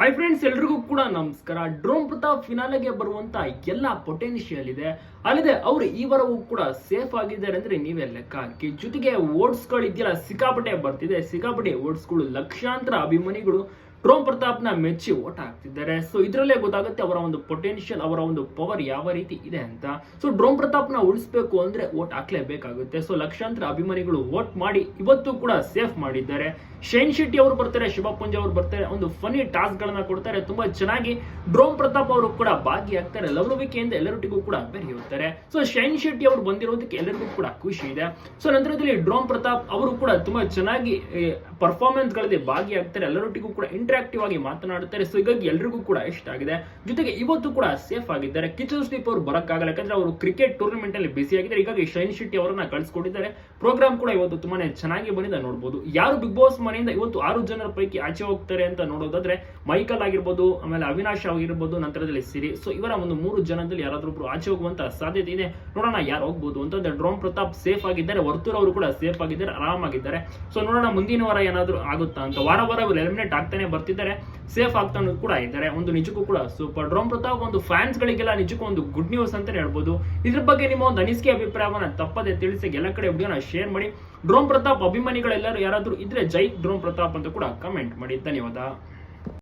Hi friends ಎಲ್ರಿಗೂ ಕೂಡ ನಮಸ್ಕಾರ. ಡ್ರೋನ್ ಪ್ರತಾಪ್ ಫಿನಾಲೆಗೆ ಬರುವಂತ ಎಲ್ಲ ಪೊಟೆನ್ಷಿಯಲ್ ಇದೆ. ಅಲ್ಲದೆ ಅವರು ಈ ವಾರವೂ ಕೂಡ ಸೇಫ್ ಆಗಿದ್ದಾರೆ ಅಂದ್ರೆ ನೀವೇ ಲೆಕ್ಕ ಹಾಕಿ. ಜೊತೆಗೆ ಓಟ್ಸ್ಗಳು ಇದೆಯಲ್ಲ ಸಿಕ್ಕಾಪಟ್ಟೆ ಬರ್ತಿದೆ. ಸಿಕ್ಕಾಪಟ್ಟೆ ಓಟ್ಸ್ಗಳು ಲಕ್ಷಾಂತರ ಅಭಿಮಾನಿಗಳು ಡ್ರೋನ್ ಪ್ರತಾಪ್ನ ಮೆಚ್ಚಿ ಓಟ್ ಹಾಕ್ತಿದ್ದಾರೆ. ಸೊ ಇದರಲ್ಲೇ ಗೊತ್ತಾಗುತ್ತೆ ಅವರ ಒಂದು ಪೊಟೆನ್ಷಿಯಲ್ ಅವರ ಒಂದು ಪವರ್ ಯಾವ ರೀತಿ ಇದೆ ಅಂತ. ಸೊ ಡ್ರೋನ್ ಪ್ರತಾಪ್ನ ಉಳಿಸ್ಬೇಕು ಅಂದ್ರೆ ಓಟ್ ಹಾಕ್ಲೇಬೇಕಾಗುತ್ತೆ. ಸೊ ಲಕ್ಷಾಂತರ ಅಭಿಮಾನಿಗಳು ವೋಟ್ ಮಾಡಿ ಇವತ್ತು ಕೂಡ ಸೇಫ್ ಮಾಡಿದ್ದಾರೆ. ಶೈನ್ ಶೆಟ್ಟಿ ಅವರು ಬರ್ತಾರೆ ಶಿವಪುಂಜ ಅವರು ಬರ್ತಾರೆ, ಒಂದು ಫನಿ ಟಾಸ್ಕ್ ಗಳನ್ನ ಕೊಡ್ತಾರೆ, ತುಂಬಾ ಚೆನ್ನಾಗಿ ಡ್ರೋನ್ ಪ್ರತಾಪ್ ಅವರು ಕೂಡ ಭಾಗಿಯಾಗ್ತಾರೆ ಲವಲವಿಕೆಯಿಂದ ಎಲ್ಲರಿಗೂ ಕೂಡ ಬೆರೆಯುತ್ತಾರೆ. ಸೊ ಶೈನ್ ಶೆಟ್ಟಿ ಅವರು ಬಂದಿರೋದಕ್ಕೆ ಎಲ್ಲರಿಗೂ ಕೂಡ ಖುಷಿ ಇದೆ. ಸೊ ನಂತರದಲ್ಲಿ ಡ್ರೋನ್ ಪ್ರತಾಪ್ ಅವರು ಕೂಡ ತುಂಬಾ ಚೆನ್ನಾಗಿ ಪರ್ಫಾರ್ಮೆನ್ಸ್ಗಳಲ್ಲಿ ಭಾಗಿಯಾಗ್ತಾರೆ, ಎಲ್ಲರೊಟ್ಟಿಗೂ ಕೂಡ ಇಂಟರಾಕ್ಟಿವ್ ಆಗಿ ಮಾತನಾಡುತ್ತಾರೆ ಸೊ ಹೀಗಾಗಿ ಎಲ್ರಿಗೂ ಕೂಡ ಇಷ್ಟ ಆಗಿದೆ. ಜೊತೆಗೆ ಇವತ್ತು ಕೂಡ ಸೇಫ್ ಆಗಿದ್ದಾರೆ. ಕಿಚನ್ ಸ್ಲೀಪ್ ಅವರು ಬರಕ್ಕಾಗಲ್ಲ, ಯಾಕಂದ್ರೆ ಅವರು ಕ್ರಿಕೆಟ್ ಟೂರ್ನಮೆಂಟ್ ಅಲ್ಲಿ ಬಿಸಿ ಆಗಿದ್ದಾರೆ. ಹೀಗಾಗಿ ಶೈನ್ ಶೆಟ್ಟಿ ಅವರನ್ನ ಕಳಿಸ್ಕೊಂಡಿದ್ದಾರೆ ಪ್ರೋಗ್ರಾಮ್ ಕೂಡ ಇವತ್ತು ತುಂಬಾನೇ ಚೆನ್ನಾಗಿ ಬಂದಿದೆ ನೋಡಬಹುದು ಯಾರು ಬಿಗ್ ಬಾಸ್ ಮನೆಯಿಂದ ಇವತ್ತು ಆರು ಜನರ ಪೈಕಿ ಆಚೆ ಹೋಗ್ತಾರೆ ಅಂತ ನೋಡೋದಾದ್ರೆ ಮೈಕಲ್ ಆಗಿರ್ಬೋದು, ಆಮೇಲೆ ಅವಿನಾಶ್ ಆಗಿರ್ಬೋದು, ನಂತರದಲ್ಲಿ ಸಿರಿ. ಸೊ ಇವರ ಒಂದು ಮೂರು ಜನದಲ್ಲಿ ಯಾರಾದ್ರೊಬ್ರು ಆಚೆ ಹೋಗುವಂತ ಸಾಧ್ಯತೆ ಇದೆ. ನೋಡೋಣ ಯಾರು ಹೋಗ್ಬೋದು ಅಂತಂದ್ರೆ ಡ್ರೋನ್ ಪ್ರತಾಪ್ ಸೇಫ್ ಆಗಿದ್ದಾರೆ, ವರ್ತೂರ್ ಅವರು ಕೂಡ ಸೇಫ್ ಆಗಿದ್ದಾರೆ, ಆರಾಮಾಗಿದ್ದಾರೆ. ಸೊ ನೋಡೋಣ ಮುಂದಿನ ವಾರ ಏನಾದರೂ ಆಗುತ್ತಾ ಅಂತ. ವಾರ ವಾರ ಅವರು ಎಲಿಮಿನೇಟ್ ಆಗ್ತಾನೆ ಬರ್ತಿದ್ದಾರೆ ಸೇಫ್ ಆಗ್ತಾನು ಕೂಡ ಇದ್ದಾರೆ. ಒಂದು ನಿಜಕ್ಕೂ ಕೂಡ ಸೂಪರ್ ಡ್ರೋನ್ ಪ್ರತಾಪ್ ಒಂದು ಫ್ಯಾನ್ಸ್ ಗಳಿಗೆಲ್ಲ ನಿಜಕ್ಕೂ ಒಂದು ಗುಡ್ ನ್ಯೂಸ್ ಅಂತಾನೆ ಹೇಳ್ಬೋದು. ಇದ್ರ ಬಗ್ಗೆ ನಿಮ್ಮ ಒಂದು ಅನಿಸಿಕೆ, ಅಭಿಪ್ರಾಯವನ್ನ ತಪ್ಪದೆ ತಿಳಿಸಿ, ಎಲ್ಲ ಕಡೆ ವಿಡಿಯೋನ ಶೇರ್ ಮಾಡಿ. ಡ್ರೋನ್ ಪ್ರತಾಪ್ ಅಭಿಮಾನಿಗಳೆಲ್ಲರೂ ಯಾರಾದರೂ ಇದ್ರೆ ಜೈ ಡ್ರೋನ್ ಪ್ರತಾಪ್ ಅಂತ ಕೂಡ ಕಮೆಂಟ್ ಮಾಡಿ ಧನ್ಯವಾದ